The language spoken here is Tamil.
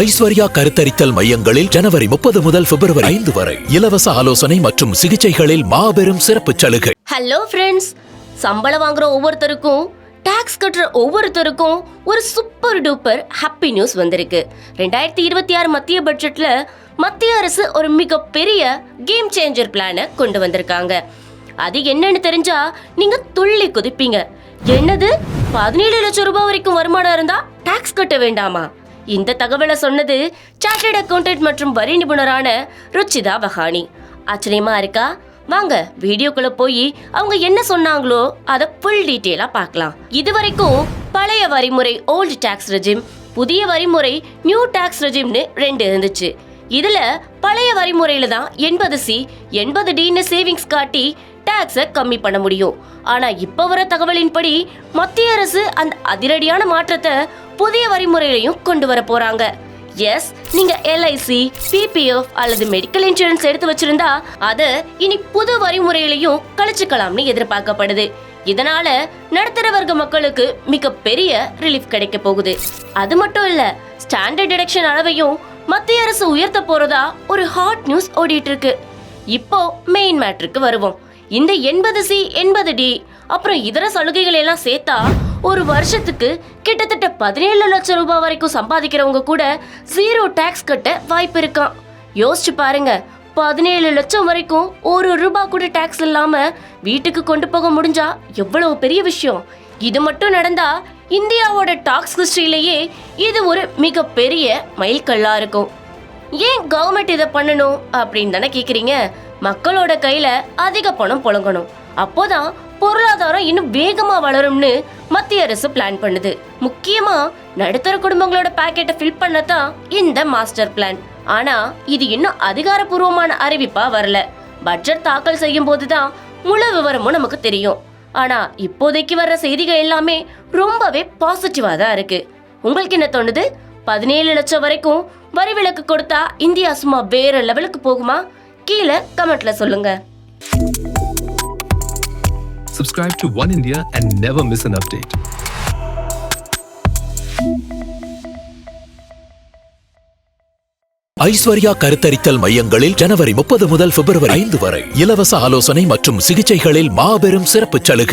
ஐஸ்வர்யா கருத்தரித்தல் மையங்களில் ஜனவரி முப்பது முதல் பிப்ரவரி ஐந்து வரை. இலவச ஆலோசனை மற்றும் சிகிச்சைகளில் மாபெரும் சிறப்பு சலுகை. ஹலோ ஃப்ரெண்ட்ஸ் சம்பளம் வாங்குற ஒவ்வொருத்தருக்கும் டாக்ஸ் கட்டுற ஒவ்வொருத்தருக்கும் ஒரு சூப்பர் டூப்பர் ஹாப்பி நியூஸ் வந்திருக்கு. ரெண்டாயிரத்தி இருபத்தி ஆறு மத்திய பட்ஜெட்ல மத்திய அரசு ஒரு மிகப்பெரிய கேம் சேஞ்சர் பிளானை கொண்டு வந்திருக்காங்க. அது என்னன்னு தெரிஞ்சா நீங்க துள்ளி குதிப்பீங்க. என்னது? பதினேழு லட்சம் ரூபாய் வரைக்கும் வருமானம் இருந்தா டாக்ஸ் கட்ட வேண்டாமா? இந்த தகவலை சொன்னது சார்ட்டர்ட் அக்கவுண்டன்ட் மற்றும் வரி நிபுணரான ருச்சிதா வஹானி. ஆச்சரியமா இருக்கா? வாங்க வீடியோக்குள்ள போய் அவங்க என்ன சொன்னாங்களோ அதை ஃபுல் டீட்டெயிலா பார்க்கலாம். இது வரைக்கும் பழைய வரிமுறை ஓல்டு டாக்ஸ் ரெஜிம் புதிய வரிமுறை நியூ டாக்ஸ் ரெஜிம்னு ரெண்டு இருந்துச்சு. இதுல பழைய வரிமுறையில தான் எண்பது சி எண்பது டின்னு சேவிங்ஸ் காட்டி டேக்ஸை கம்மி பண்ண முடியும். ஆனா இப்ப வர தகவலின்படி மத்திய அரசு அந்த அதிரடியான மாற்றத்தை புதிய வரிமுறையிலையும் கொண்டு வர போறாங்க. எஸ் நீங்க எல்ஐசி பிபிஎஃப் அல்லது மெடிக்கல் இன்சூரன்ஸ் எடுத்து வச்சிருந்தா அதை இனி புது வரிமுறையிலையும் கழிச்சுக்கலாம்னு எதிர்பார்க்கப்படுது. இதனால நடுத்தர வர்க்க மக்களுக்கு மிகப்பெரிய ரிலீஃப் கிடைக்க போகுது. அது மட்டும் இல்ல ஸ்டாண்டர்ட் டிடக்ஷன் அளவையும் மத்திய அரசு உயர்த்த போறதா ஒரு ஹாட் நியூஸ் ஓடிட்டு இருக்கு. இப்போ மெயின் மேட்ருக்கு வருவோம். இந்த எண்பது சி எண்பது டி அப்புறம் இதர சலுகைகள் எல்லாம் சேர்த்தா ஒரு வருஷத்துக்கு கிட்டத்தட்ட பதினேழு லட்சம் ரூபாய் வரைக்கும் சம்பாதிக்கிறவங்க கூட ஜீரோ டாக்ஸ் கட்ட வாய்ப்பு இருக்கான் யோசிச்சு பாருங்க பதினேழு லட்சம் வரைக்கும் ஒரு ரூபாய் கூட டாக்ஸ் இல்லாம வீட்டுக்கு கொண்டு போக முடிஞ்சா எவ்வளவு பெரிய விஷயம்? இது மட்டும் நடந்தா இந்தியாவோட டாக்ஸ் ஹிஸ்டரியிலேயே இது ஒரு மிகப்பெரிய மைல்கல்லா இருக்கும். ஏன் கவர்மெண்ட் இதை பண்ணணும் அப்படின்னு தானே கேக்குறீங்க? மக்களோட கையில அதிக பணம் புழங்கணும். அப்போதான் பொருளாதாரம் இன்னும் வேகமா வளரும்னு மத்திய அரசு பிளான் பண்ணுது. முக்கியமா நடுத்தர குடும்பங்களோட பாக்கெட்டை ஃபில் பண்ணதான் இந்த மாஸ்டர் பிளான் ஆனா இது இன்னும் அதிகாரப்பூர்வமான அறிவிப்பா வரல. பட்ஜெட் தாக்கல் செய்யும் போதுதான் முழு விவரமும் நமக்கு தெரியும். ஆனா இப்போதைக்கு வர்ற செய்திகள் எல்லாமே ரொம்பவே பாசிட்டிவா தான் இருக்கு. உங்களுக்கு என்ன தோணுது? பதினேழு லட்சம் வரைக்கும் வரி விலக்கு கொடுத்தா இந்தியா சும்மா வேற லெவலுக்கு போகுமா? கீழே கமெண்ட்ல சொல்லுங்க. Subscribe to One India and never miss an update. Aishwarya கருத்தரித்தல் மையங்களில் ஜனவரி முப்பது முதல் பிப்ரவரி ஐந்து வரை இலவச ஆலோசனை மற்றும் சிகிச்சைகளில் மாபெரும் சிறப்பு சலுகை